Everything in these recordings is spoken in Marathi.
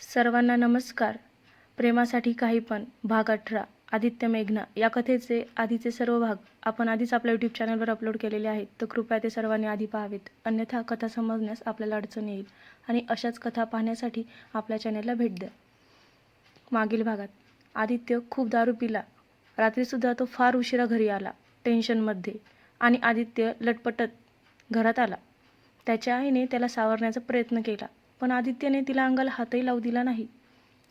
सर्वांना नमस्कार. प्रेमासाठी काही पण भाग अठरा आदित्य मेघना या कथेचे आधीचे सर्व भाग आपण आधीच आपल्या यूट्यूब चॅनलवर अपलोड केलेले आहेत. तर कृपया ते सर्वांनी आधी पाहावेत. अन्यथा कथा समजण्यास आपल्याला अडचण येईल आणि अशाच कथा पाहण्यासाठी आपल्या चॅनलला भेट द्या. मागील भागात आदित्य खूप दारू पिला. रात्रीसुद्धा तो फार उशिरा घरी आला टेन्शनमध्ये आणि आदित्य लटपटत घरात आला. त्याच्या आईने त्याला सावरण्याचा प्रयत्न केला. पण आदित्यने तिला अंगाला हातही लावू दिला नाही.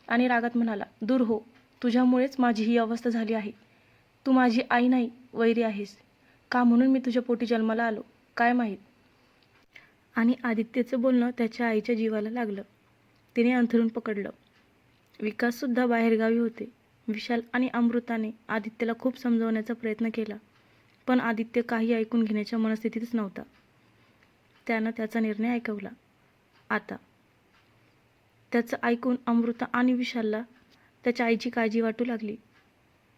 आणि रागात म्हणाला दूर हो तुझ्यामुळेच माझी ही अवस्था झाली आहे. तू माझी आई नाही वैरी आहेस. का म्हणून मी तुझ्या पोटी जन्माला आलो? काय माहीत? आणि आदित्यचं बोलणं त्याच्या आईच्या जीवाला लागलं. तिने अंथरून पकडलं. विकाससुद्धा बाहेरगावी होते. विशाल आणि अमृताने आदित्यला खूप समजवण्याचा प्रयत्न केला. पण आदित्य काही ऐकून घेण्याच्या मनस्थितीतच नव्हता. त्यानं त्याचा निर्णय ऐकवला. आता त्याचं ऐकून अमृता आणि विशालला त्याच्या आईची काळजी वाटू लागली.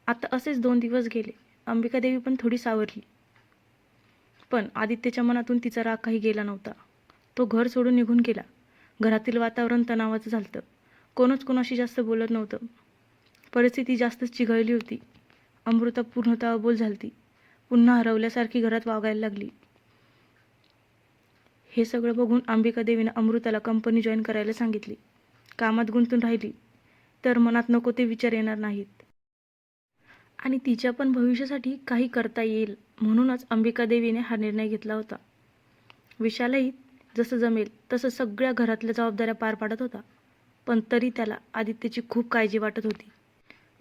आता असेच दोन दिवस गेले. अंबिकादेवी पण थोडी सावरली. पण आदित्यच्या मनातून तिचा राग काही गेला नव्हता. तो घर सोडून निघून गेला. घरातील वातावरण तणावाचं झालं कोणच कोणाशी जास्त बोलत नव्हतं. परिस्थिती जास्तच चिघळली होती. अमृता पूर्णतः बोल झालती. पुन्हा हरवल्यासारखी घरात वागायला लागली. हे सगळं बघून अंबिका देवीनं अमृताला कंपनी जॉईन करायला सांगितली. कामात गुंतून राहिली तर मनात नको ते विचार येणार नाहीत. आणि तिच्या पण भविष्यासाठी काही करता येईल म्हणूनच अंबिका देवीने हा निर्णय घेतला होता. विशालही जसं जमेल तसं सगळ्या घरातल्या जबाबदाऱ्या पार पाडत होता पण तरी त्याला आदित्यची खूप काळजी वाटत होती.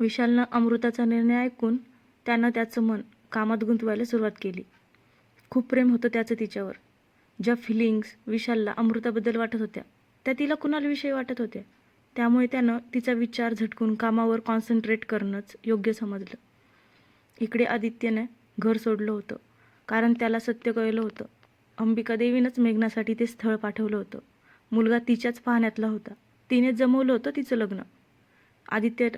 विशालनं अमृताचा निर्णय ऐकून त्यानं त्याचं मन कामात गुंतवायला सुरुवात केली. खूप प्रेम होतं त्याचं तिच्यावर. ज्या फिलिंग्स विशालला अमृताबद्दल वाटत होत्या त्या तिला कुणालविषयी वाटत होत्या त्यामुळे त्यानं तिचा विचार झटकून कामावर कॉन्सन्ट्रेट करणंच योग्य समजलं. इकडे आदित्यने घर सोडलं होतं कारण त्याला सत्य कळलं होतं. अंबिका देवीनंच मेघनासाठी ते स्थळ पाठवलं होतं. मुलगा तिच्याच पाहण्यातला होता. तिने जमवलं होतं तिचं लग्न. आदित्य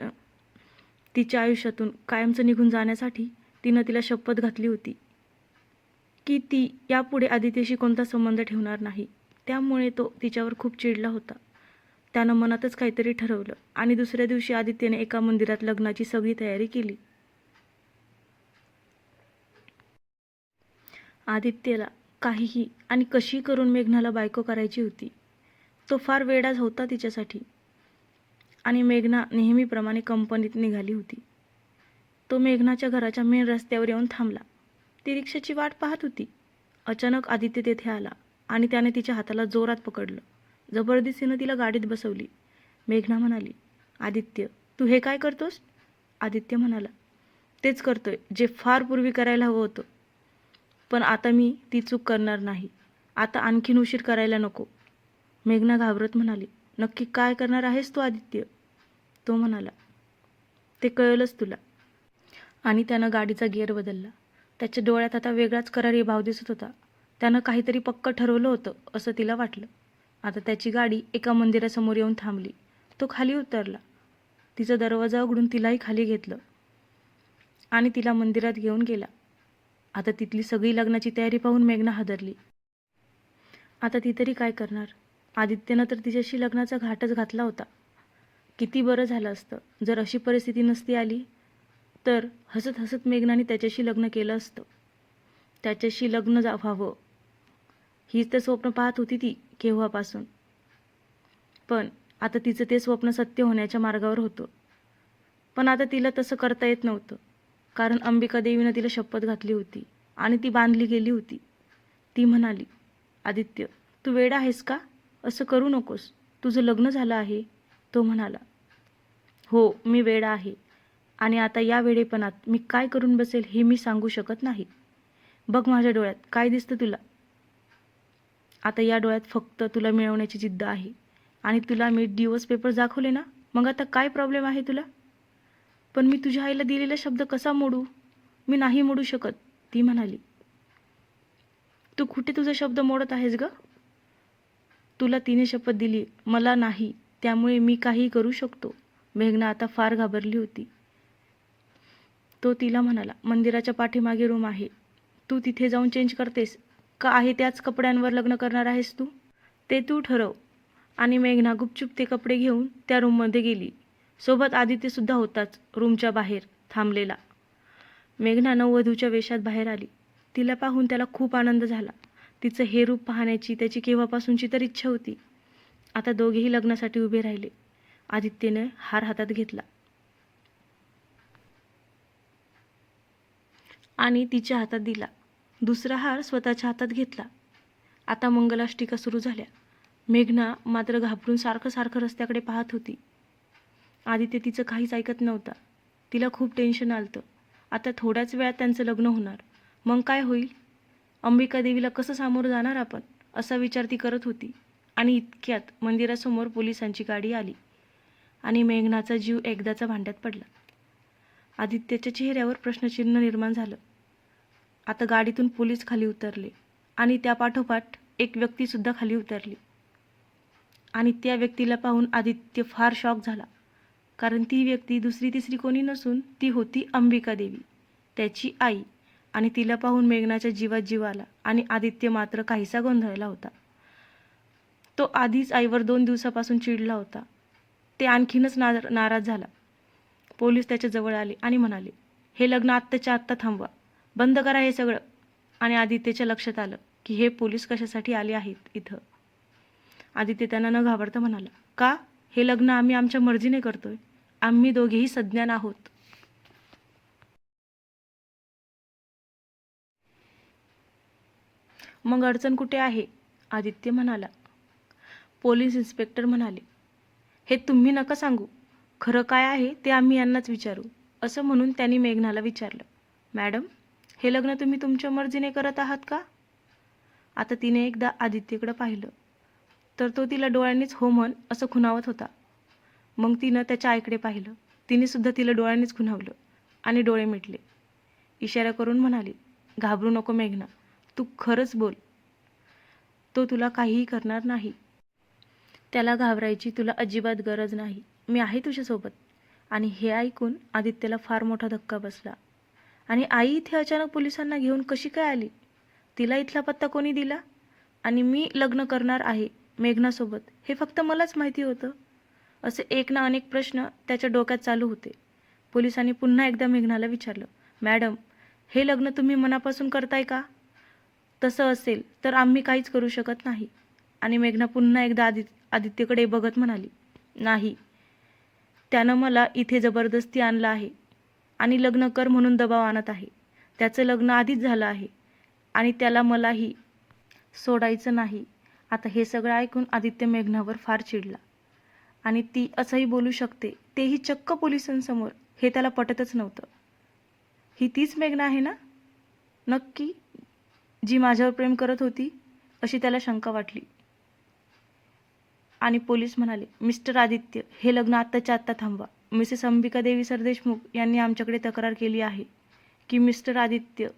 तिच्या आयुष्यातून कायमचं निघून जाण्यासाठी तिनं तिला शपथ घातली होती. की ती यापुढे आदित्यशी कोणता संबंध ठेवणार नाही. त्यामुळे तो तिच्यावर खूप चिडला होता. त्यानं मनातच काहीतरी ठरवलं आणि दुसऱ्या दिवशी आदित्यने एका मंदिरात लग्नाची सगळी तयारी केली. आदित्यला काहीही आणि कशी करून मेघनाला बायको करायची होती तो फार वेडाच होता तिच्यासाठी. आणि मेघना नेहमीप्रमाणे कंपनीत निघाली होती. तो मेघनाच्या घराच्या मेन रस्त्यावर येऊन थांबला. ती रिक्षाची वाट पाहत होती. अचानक आदित्य तेथे आला. आणि त्याने तिच्या हाताला जोरात पकडलं. जबरदस्तीनं तिला गाडीत बसवली. मेघना म्हणाली आदित्य तू हे काय करतोस? आदित्य म्हणाला तेच करतोय जे फार पूर्वी करायला हवं होतं. पण आता मी ती चूक करणार नाही. आता आणखीन उशीर करायला नको. मेघना घाबरत म्हणाली नक्की काय करणार आहेस तू आदित्य? तो म्हणाला ते कळलंच तुला. आणि त्यानं गाडीचा गिअर बदलला. त्याच्या डोळ्यात आता वेगळाच करारी भाव दिसत होता. त्यानं काहीतरी पक्क ठरवलं होतं असं तिला वाटलं. आता त्याची गाडी एका मंदिरासमोर येऊन थांबली. तो खाली उतरला. तिचा दरवाजा उघडून तिलाही खाली घेतलं. आणि तिला मंदिरात घेऊन गेला. आता तिथली सगळी लग्नाची तयारी पाहून मेघना हादरली. आता ती तरी काय करणार? आदित्यनं तर तिच्याशी लग्नाचा घाटच घातला होता. किती बरं झालं असतं. जर अशी परिस्थिती नसती आली तर हसत हसत मेघनाने त्याच्याशी लग्न केलं असतं. त्याच्याशी लग्न जा व्हावं. हीच तर स्वप्न पाहत होती ती केव्हापासून. पण आता तिचं ते स्वप्न सत्य होण्याच्या मार्गावर होतं. पण आता तिला तसं करता येत नव्हतं. कारण अंबिका देवीनं तिला शपथ घातली होती आणि ती बांधली गेली होती. ती म्हणाली आदित्य तू वेडा आहेस का? असं करू नकोस. तुझं लग्न झालं आहे. तो म्हणाला हो मी वेडा आहे. आणि आता या वेडेपणात मी काय करून बसेल हे मी सांगू शकत नाही. बघ माझ्या डोळ्यात काय दिसतं तुला? आता या डोळ्यात फक्त तुला मिळवण्याची जिद्द आहे. आणि तुला मी डिवोर्स पेपर दाखवले ना मग आता काय प्रॉब्लेम आहे तुला? पण मी तुझ्या आईला दिलेला शब्द कसा मोडू? मी नाही मोडू शकत ती म्हणाली. तू कुठे तुझा शब्द मोडत आहेस ग? तुला तिने शपथ दिली मला नाही त्यामुळे मी काही करू शकतो. मेघना आता फार घाबरली होती. तो तिला म्हणाला मंदिराच्या पाठीमागे रूम आहे. तू तिथे जाऊन चेंज करतेस का आहे त्याच कपड्यांवर लग्न करणार आहेस तू? ते तू ठरव. आणि मेघना गुपचूप ते कपडे घेऊन त्या रूममध्ये गेली. सोबत आदित्यसुद्धा होताच रूमच्या बाहेर थांबलेला. मेघना नववधूच्या वेशात बाहेर आली. तिला पाहून त्याला खूप आनंद झाला. तिचं हे रूप पाहण्याची त्याची केव्हापासूनची तर इच्छा होती. आता दोघेही लग्नासाठी उभे राहिले. आदित्यने हार हातात घेतला. आणि तिच्या हातात दिला. दुसरा हार स्वतःच्या हातात घेतला. आता मंगलाष्टिका सुरू झाल्या. मेघना मात्र घाबरून सारखं सारखं रस्त्याकडे पाहत होती. आदित्य तिचं काहीच ऐकत नव्हता. तिला खूप टेन्शन आलतं. आता थोड्याच वेळात त्यांचं लग्न होणार. मग काय होईल? अंबिका देवीला कसं सामोरं जाणार आपण? असा विचार ती करत होती. आणि इतक्यात मंदिरासमोर पोलिसांची गाडी आली. आणि मेघनाचा जीव एकदाचा भांड्यात पडला. आदित्यच्या चेहऱ्यावर प्रश्नचिन्ह निर्माण झालं. आता गाडीतून पोलीस खाली उतरले आणि त्यापाठोपाठ एक व्यक्तीसुद्धा खाली उतरली. आणि त्या व्यक्तीला पाहून आदित्य फार शॉक झाला. कारण ती व्यक्ती दुसरी तिसरी कोणी नसून ती होती अंबिका देवी त्याची आई. आणि तिला पाहून मेघनाच्या जीवात जीव आला आणि आदित्य मात्र काहीसा गोंधळला होता. तो आधीच आईवर दोन दिवसापासून चिडला होता. ते आणखीनच नार नाराज झाला. पोलीस त्याच्याजवळ आले आणि म्हणाले हे लग्न आत्ताच्या आत्ता थांबवा. बंद करा हे सगळं. आणि आदित्यच्या लक्षात आलं की हे पोलीस कशासाठी आले आहेत इथं? आदित्य त्यांना न घाबरता म्हणाला का? हे लग्न आम्ही आमच्या मर्जीने करतोय. आम्ही दोघेही सज्ञान आहोत. मग अडचण कुठे आहे? आदित्य म्हणाला. पोलीस इन्स्पेक्टर म्हणाले हे तुम्ही नका सांगू. खरं काय आहे ते आम्ही यांनाच विचारू असं म्हणून त्यांनी मेघनाला विचारलं. मॅडम हे लग्न तुम्ही तुमच्या मर्जीने करत आहात का? आता तिने एकदा आदित्यकडं पाहिलं. तर तो तिला डोळ्यांनीच हो म्हण असं खुणावत होता. मग तिनं त्याच्या आईकडे पाहिलं. तिने सुद्धा तिला डोळ्यांनीच खुणावलं आणि डोळे मिटले. इशारा करून म्हणाली घाबरू नको मेघना तू खरंच बोल. तो तुला काहीही करणार नाही. त्याला घाबरायची तुला अजिबात गरज नाही. मी आहे तुझ्यासोबत. आणि हे ऐकून आदित्यला फार मोठा धक्का बसला. आणि आई इथे अचानक पोलिसांना घेऊन कशी काय आली? तिला इथला पत्ता कोणी दिला? आणि मी लग्न करणार आहे मेघनासोबत हे फक्त मलाच माहिती होतं. असे एक ना अनेक प्रश्न त्याच्या डोक्यात चालू होते. पोलिसांनी पुन्हा एकदा मेघनाला विचारलं मॅडम हे लग्न तुम्ही मनापासून करताय का? तसं असेल तर आम्ही काहीच करू शकत नाही. आणि मेघना पुन्हा एकदा आदि आदित्यकडे बघत म्हणाली नाही. त्यानं मला इथे जबरदस्ती आणलं आहे. आणि लग्न कर म्हणून दबाव आणत आहे. त्याचं लग्न आधीच झालं आहे. आणि त्याला मलाही सोडायचं नाही. आता हे सगळं ऐकून आदित्य मेघनावर फार चिडला. आणि ती असंही बोलू शकते तेही चक्क पोलिसांसमोर. हे त्याला पटतच नव्हतं. ही तीच मेघना आहे ना? नक्की? जी माझ्यावर प्रेम करत होती? अशी त्याला शंका वाटली. आणि पोलीस म्हणाले मिस्टर आदित्य हे लग्न आत्ताच्या आत्ता थांबवा. मिसेस अंबिका देवी सरदेशमुख यांनी आमच्याकडे तक्रार केली आहे की मिस्टर आदित्य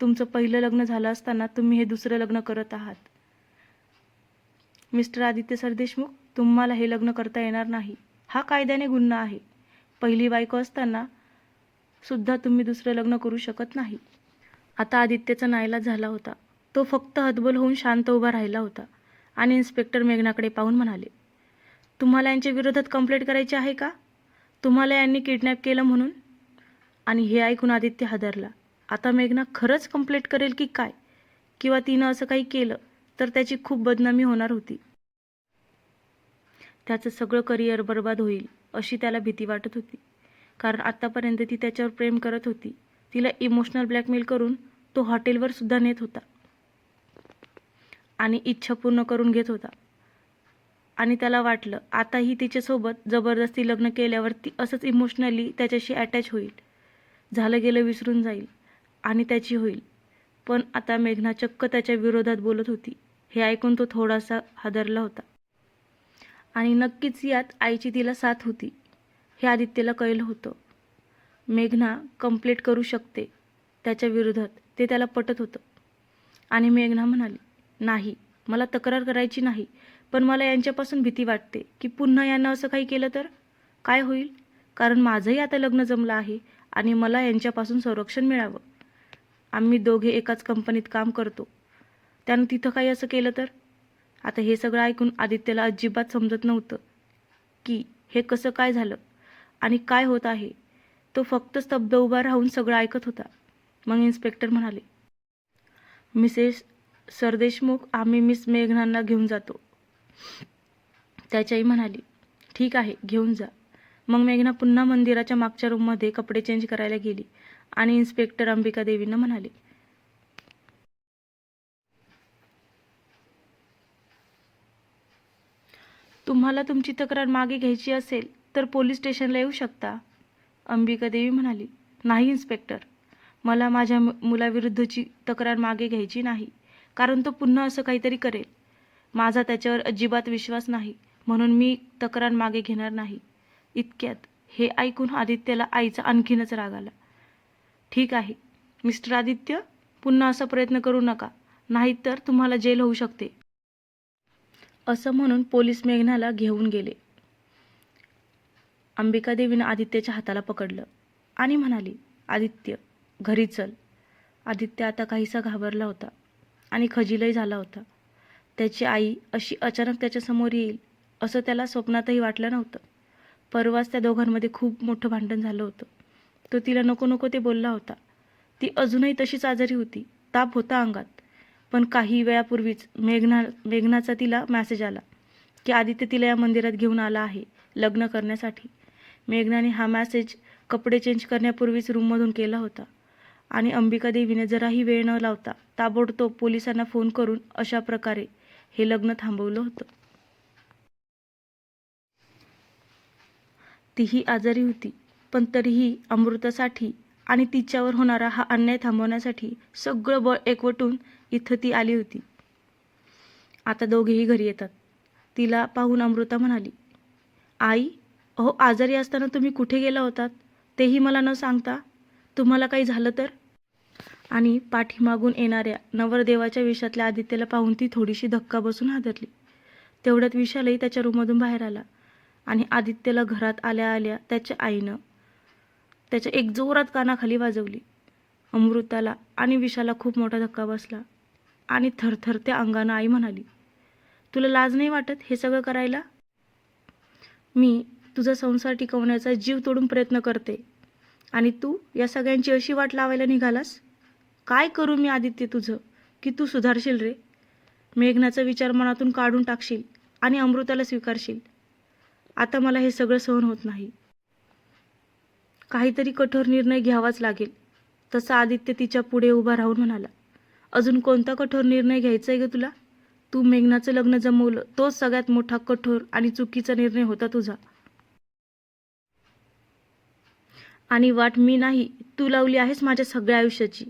तुमचं पहिलं लग्न झालं असताना तुम्ही हे दुसरं लग्न करत आहात. मिस्टर आदित्य सरदेशमुख तुम्हाला हे लग्न करता येणार नाही. हा कायद्याने गुन्हा आहे. पहिली बायको असताना सुद्धा तुम्ही दुसरं लग्न करू शकत नाही. आता आदित्यचा नाईलाज झाला होता. तो फक्त हतबल होऊन शांत उभा राहिला होता आणि इन्स्पेक्टर मेघनाकडे पाहून म्हणाले तुम्हाला यांच्या विरोधात कंप्लेंट करायची आहे का? तुम्हाला यांनी किडनॅप केलं म्हणून? आणि हे ऐकून आदित्य हादरला. आता मेघना खरंच कंप्लेंट करेल की काय? किंवा तिनं असं काही केलं तर त्याची खूप बदनामी होणार होती. त्याचं सगळं करिअर बर्बाद होईल अशी त्याला भीती वाटत होती. कारण आत्तापर्यंत ती त्याच्यावर प्रेम करत होती. तिला इमोशनल ब्लॅकमेल करून तो हॉटेलवर सुद्धा नेत होता. आणि इच्छा पूर्ण करून घेत होता. आणि त्याला वाटलं आताही तिच्यासोबत जबरदस्ती लग्न केल्यावर ती असंच इमोशनली त्याच्याशी अटॅच होईल. झालं गेलं विसरून जाईल आणि त्याची होईल. पण आता मेघना चक्क त्याच्या विरोधात बोलत होती. हे ऐकून तो थोडासा हादरला होता. आणि नक्कीच यात आईची तिला साथ होती. हे आदित्यला कळलं होतं. मेघना कंप्लीट करू शकते त्याच्या विरोधात ते त्याला पटत होतं. आणि मेघना म्हणाली नाही मला तक्रार करायची नाही. पण मला यांच्यापासून भीती वाटते की पुन्हा यांना असं काही केलं तर? काय होईल? कारण माझंही आता लग्न जमलं आहे आणि मला यांच्यापासून संरक्षण मिळावं. आम्ही दोघे एकाच कंपनीत काम करतो. त्यानं तिथं काही असं केलं तर? आता हे सगळं ऐकून आदित्यला अजिबात समजत नव्हतं की हे कसं काय झालं आणि काय होत आहे. तो फक्त स्तब्ध उभा राहून सगळं ऐकत होता. मग इन्स्पेक्टर म्हणाले मिसेस सरदेशमुख आम्ही मिस मेघनांना घेऊन जातो. त्याच्याही म्हणाली ठीक आहे घेऊन जा. मग मेघना पुन्हा मंदिराच्या मागच्या रूममध्ये कपडे चेंज करायला गेली आणि इन्स्पेक्टर अंबिका देवींना म्हणाले तुम्हाला तुमची तक्रार मागे घ्यायची असेल तर पोलीस स्टेशनला येऊ शकता. अंबिका देवी म्हणाली नाही इन्स्पेक्टर मला माझ्या मुलाविरुद्धची तक्रार मागे घ्यायची नाही कारण तो पुन्हा असं काहीतरी करेल. माझा त्याच्यावर अजिबात विश्वास नाही. म्हणून मी तक्रार मागे घेणार नाही. इतक्यात हे ऐकून आदित्यला आईचा आणखीनच राग आला. ठीक आहे मिस्टर आदित्य पुन्हा असा प्रयत्न करू नका नाहीतर तुम्हाला जेल होऊ शकते. असं म्हणून पोलीस मेघनाला घेऊन गेले. अंबिका देवीनं आदित्यच्या हाताला पकडलं आणि म्हणाली आदित्य घरी चल. आदित्य आता काहीसा घाबरला होता आणि खजिलही झाला होता. त्याची आई अशी अचानक त्याच्यासमोर येईल असं त्याला स्वप्नातही वाटलं नव्हतं. परवाच त्या दोघांमध्ये खूप मोठं भांडण झालं होतं. तो तिला नको नको ते बोलला होता. ती अजूनही तशीच आजारी होती ताप होता अंगात. पण काही वेळापूर्वीच मेघना मेघनाचा तिला मॅसेज आला की आदित्य तिला या मंदिरात घेऊन आला आहे लग्न करण्यासाठी. मेघनाने हा मॅसेज कपडे चेंज करण्यापूर्वीच रूममधून केला होता. आणि अंबिका देवीने जराही वेळ न लावता ताबडतोब पोलिसांना फोन करून अशा प्रकारे हे लग्न थांबवलं होतं. तीही आजारी होती पण तरीही अमृतासाठी आणि तिच्यावर होणारा हा अन्याय थांबवण्यासाठी सगळं बळ एकवटून इथं ती आली होती. आता दोघेही घरी येतात. तिला पाहून अमृता म्हणाली आई अहो आजारी असताना तुम्ही कुठे गेला होतात? तेही मला न सांगता? तुम्हाला काही झालं तर? आणि पाठीमागून येणाऱ्या नवरदेवाच्या विषातल्या आदित्यला पाहून ती थोडीशी धक्का बसून हादरली. तेवढ्यात विशालही त्याच्या रूममधून बाहेर आला आणि आदित्यला घरात आल्या आल्या त्याच्या आईनं त्याच्या एक जोरात कानाखाली वाजवली. अमृताला आणि विशाला खूप मोठा धक्का बसला आणि थरथरत्या अंगानं आई म्हणाली तुला लाज नाही वाटत हे सगळं करायला? मी तुझा संसार टिकवण्याचा जीव तोडून प्रयत्न करते आणि तू या सगळ्यांची अशी वाट लावायला निघालास? काय करू मी आदित्य तुझं? की तू सुधारशील रे? मेघनाचा विचार मनातून काढून टाकशील आणि अमृताला स्वीकारशील. आता मला हे सगळं सहन होत नाही. काहीतरी कठोर निर्णय घ्यावाच लागेल. तसा आदित्य तिच्या पुढे उभा राहून म्हणाला. अजून कोणता कठोर निर्णय घ्यायचा आहे ग तुला? तू मेघनाचं लग्न जमवलं तोच सगळ्यात मोठा कठोर आणि चुकीचा निर्णय होता तुझा. आणि वाट मी नाही तू लावली आहेस माझ्या सगळ्या आयुष्याची.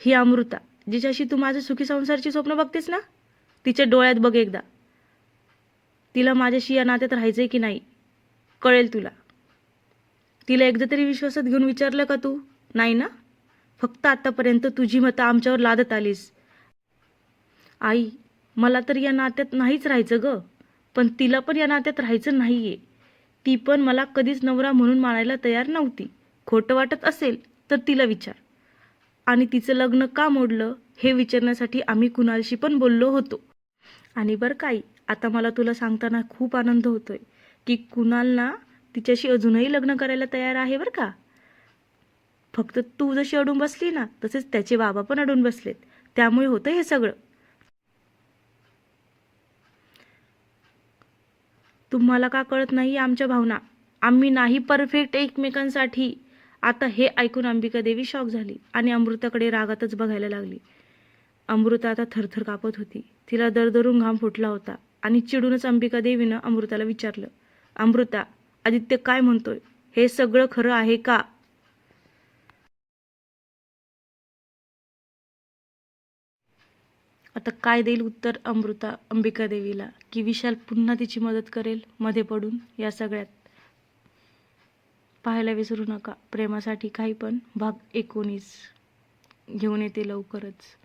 ही अमृता जिच्याशी तू माझं सुखी संसारची स्वप्न बघतेस ना? तिच्या डोळ्यात बघ एकदा. तिला माझ्याशी या नात्यात राहायचंय की नाही कळेल तुला. तिला एकदा तरी विश्वासात घेऊन विचारलं का तू? नाही ना? फक्त आतापर्यंत तुझी मतं आमच्यावर लादत आलीस. आई मला तर या नात्यात नाहीच राहायचं ग पण तिला पण या नात्यात राहायचं नाहीये. ती पण मला कधीच नवरा म्हणून मानायला तयार नव्हती. खोटं वाटत असेल तर तिला विचार. आणि तिचं लग्न का मोडलं हे विचारण्यासाठी आम्ही कुणालशी पण बोललो होतो. आणि बरं काही आता मला तुला सांगताना खूप आनंद होतोय की कुणाल ना तिच्याशी अजूनही लग्न करायला तयार आहे बरं का? फक्त तू जशी अडून बसली ना तसेच त्याचे बाबा पण अडून बसलेत. त्यामुळे होतं हे सगळं. तुम्हाला का कळत नाही आमच्या भावना? आम्ही नाही परफेक्ट एकमेकांसाठी. आता हे ऐकून अंबिका देवी शॉक झाली आणि अमृताकडे रागातच बघायला लागली. अमृता आता थरथर कापत होती. तिला दरदरून घाम फुटला होता आणि चिडूनच अंबिका देवीनं अमृताला विचारलं अमृता आदित्य काय म्हणतोय? हे सगळं खरं आहे का? आता काय देईल उत्तर अमृता अंबिका देवीला की विशाल पुन्हा तिची मदत करेल मध्ये पडून या सगळ्यात? पाहायला विसरू नका. प्रेमासाठी काही पण भाग एकोणीस. घेऊन येते लवकरच.